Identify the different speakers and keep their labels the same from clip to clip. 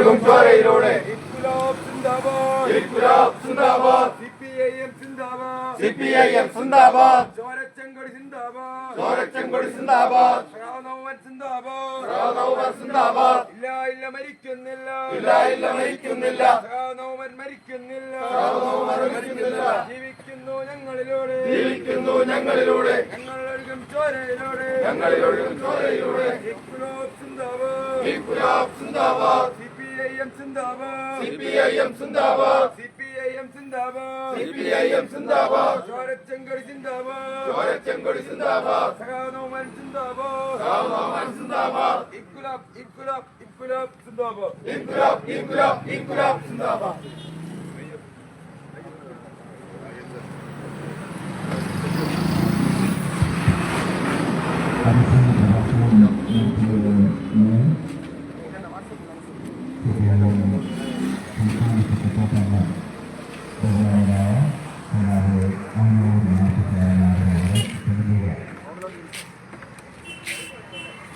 Speaker 1: ഞങ്ങളൊഴുകും ചോരയിലൂടെ
Speaker 2: ഇൻകുലാബ് സിന്ദാബാദ്
Speaker 1: ഇൻകുലാബ് സിന്ദാബാദ്.
Speaker 2: സിപിഐഎം സിന്ദാബാദ്
Speaker 1: സിപിഐഎം സിന്ദാബാദ്.
Speaker 2: ചോരച്ചെങ്കൊടി സിന്ദാബാദ്.
Speaker 1: ചോരച്ചെങ്കൊടി സിന്ദാബാദ്.
Speaker 2: റാണവൻ സിന്ദാബാദ്. ഇല്ല ഇല്ല മരിക്കുന്നില്ല
Speaker 1: ഇല്ല ഇല്ല മരിക്കുന്നില്ല
Speaker 2: റാണവൻ മരിക്കുന്നില്ല
Speaker 1: റാണവൻ മരിക്കുന്നില്ല
Speaker 2: ജീവിക്കുന്നു ഞങ്ങളിലൂടെ
Speaker 1: ജീവിക്കുന്നു ഞങ്ങളിലൂടെ
Speaker 2: ഞങ്ങളൊഴുകും ചോരയിലൂടെ
Speaker 1: ഞങ്ങളിലൊഴുകും ചോരയിലൂടെ
Speaker 2: ഇൻകുലാബ് സിന്ദാബാദ്
Speaker 1: ഇൻകുലാബ് സിന്ദാബാദ്
Speaker 2: സിപിഐഎം സിന്ദാബാദ്
Speaker 1: സിപിഐഎം സിന്ദാബാദ്
Speaker 2: സിപിഐഎം സിന്ദാബാദ്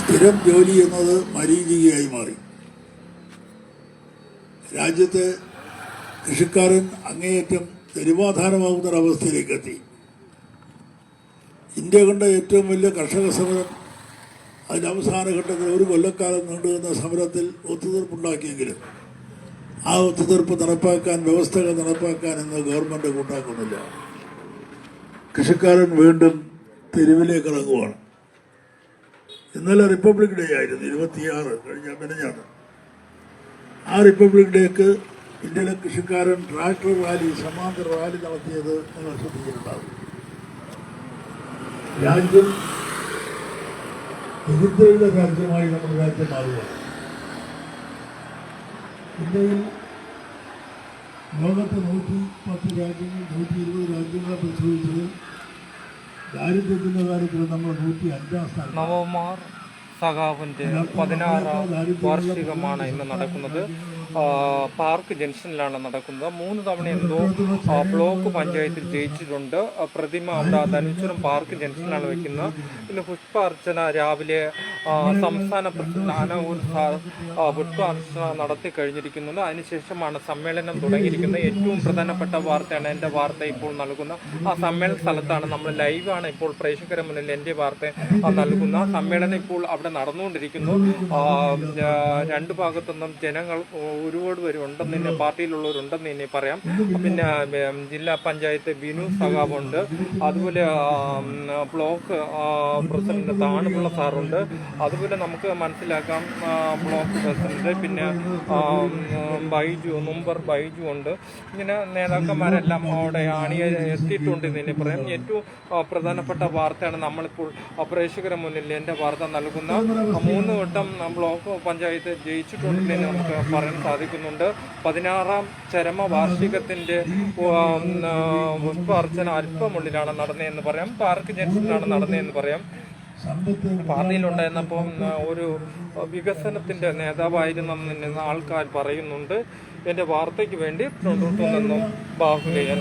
Speaker 3: സ്ഥിരം ജോലി എന്നത് മരീചികയായി മാറി. രാജ്യത്തെ കൃഷിക്കാരൻ അങ്ങേയറ്റം തെരുവാധാരമാകുന്ന ഒരവസ്ഥയിലേക്ക് എത്തി ഇന്ത്യ കണ്ട ഏറ്റവും വലിയ കർഷക സമരം അതിന്റെ അവസാന ഘട്ടത്തിൽ ഒരു കൊല്ലക്കാലം നീണ്ടുവന്ന സമരത്തിൽ ഒത്തുതീർപ്പുണ്ടാക്കിയെങ്കിലും ആ ഒത്തുതീർപ്പ് നടപ്പാക്കാൻ വ്യവസ്ഥകൾ നടപ്പാക്കാൻ ഇന്ന് ഗവൺമെന്റ് കൂട്ടാക്കുന്നില്ല. കൃഷിക്കാരൻ വീണ്ടും തെരുവിലേക്ക് ഇറങ്ങുവാണ്. ഇന്നലെ റിപ്പബ്ലിക് ഡേ ആയിരുന്നു ഇരുപത്തിയാറ് കഴിഞ്ഞ മിനിഞ്ഞാണ് ആ റിപ്പബ്ലിക് ഡേക്ക് ഇന്ത്യയിലെ കൃഷിക്കാരൻ ട്രാക്ടർ റാലി സമാന്തര റാലി നടത്തിയത് നിങ്ങൾ ശ്രദ്ധിച്ചിട്ടുണ്ടാകും രാജ്യം ദരിദ്രരുടെ രാജ്യമായി നമ്മുടെ രാജ്യം മാറുക ഇന്ത്യയിൽ ലോകത്തെ നൂറ്റി പത്ത് രാജ്യങ്ങൾ നൂറ്റി ഇരുപത് രാജ്യങ്ങളെ പരിശോധിച്ചത് ദാരിദ്ര്യത്തിന്റെ കാര്യത്തിൽ നമ്മൾ നൂറ്റി അഞ്ചാം സ്ഥാനം
Speaker 4: സഖാവിന്റെ പതിനാറാം വാർഷികമാണ് ഇന്ന് നടക്കുന്നത്. പാർക്ക് ജംഗ്ഷനിലാണ് നടക്കുന്നത്. മൂന്ന് തവണ എന്തോ ബ്ലോക്ക് പഞ്ചായത്തിൽ ജയിച്ചിട്ടുണ്ട്. പ്രതിമ അവിടെ ധനുച്ചുരം പാർക്ക് ജംഗ്ഷനിലാണ് വെക്കുന്നത്. പിന്നെ പുഷ്പാർച്ചന രാവിലെ സംസ്ഥാന ആ, പുഷ്പാർച്ചന നടത്തി കഴിഞ്ഞിരിക്കുന്നുണ്ട്. അതിനുശേഷമാണ് സമ്മേളനം തുടങ്ങിയിരിക്കുന്നത്. ഏറ്റവും പ്രധാനപ്പെട്ട വാർത്തയാണ് എന്റെ വാർത്ത ഇപ്പോൾ നൽകുന്ന. ആ സമ്മേളന സ്ഥലത്താണ് നമ്മൾ ലൈവാണ് ഇപ്പോൾ പ്രേക്ഷകര മുന്നിൽ എന്റെ വാർത്ത നൽകുന്ന സമ്മേളനം ഇപ്പോൾ അവിടെ നടന്നുകൊണ്ടിരിക്കുന്നു. രണ്ടു ഭാഗത്തുനിന്നും ജനങ്ങൾ ഒരുപാട് പേര് ഉണ്ടെന്ന് തന്നെ പാർട്ടിയിലുള്ളവരുണ്ടെന്ന് തന്നെ പറയാം. പിന്നെ ജില്ലാ പഞ്ചായത്ത് ബിനു സഖാവുണ്ട്. അതുപോലെ ബ്ലോക്ക് പ്രസിഡന്റ് താണുള്ള സാറുണ്ട്. അതുപോലെ നമുക്ക് മനസ്സിലാക്കാം ബ്ലോക്ക് പ്രസിഡന്റ് പിന്നെ ബൈജു മുമ്പർ ബൈജു ഉണ്ട്. ഇങ്ങനെ നേതാക്കന്മാരെല്ലാം അവിടെ അണിയ എത്തിയിട്ടുണ്ട് എന്ന് തന്നെ പറയാം. ഏറ്റവും പ്രധാനപ്പെട്ട വാർത്തയാണ് നമ്മളിപ്പോൾ ആ, പ്രേക്ഷകരുടെ മുന്നിൽ എന്റെ വാർത്ത നൽകുന്ന മൂന്ന് വട്ടം ബ്ലോക്ക് പഞ്ചായത്ത് ജയിച്ചിട്ടുണ്ട് എന്ന് നമുക്ക് പറയാൻ സാധിക്കുന്നുണ്ട്. പതിനാറാം ചരമ വാർഷികത്തിന്റെ പുഷ്പാർച്ചന അല്പമുള്ളിലാണ് നടന്നതെന്ന് പറയാം. പാർക്ക് ജംഗ്ഷനിലാണ് നടന്നതെന്ന് പറയാം. പാർട്ടിയിലുണ്ടായിരുന്നപ്പം ഒരു വികസനത്തിന്റെ നേതാവായിരുന്നെന്ന് ആൾക്കാർ പറയുന്നുണ്ട് എന്റെ വാർത്തയ്ക്ക് വേണ്ടി തൊണ്ണൂറ്റൊന്നും ബാഹുലയൻ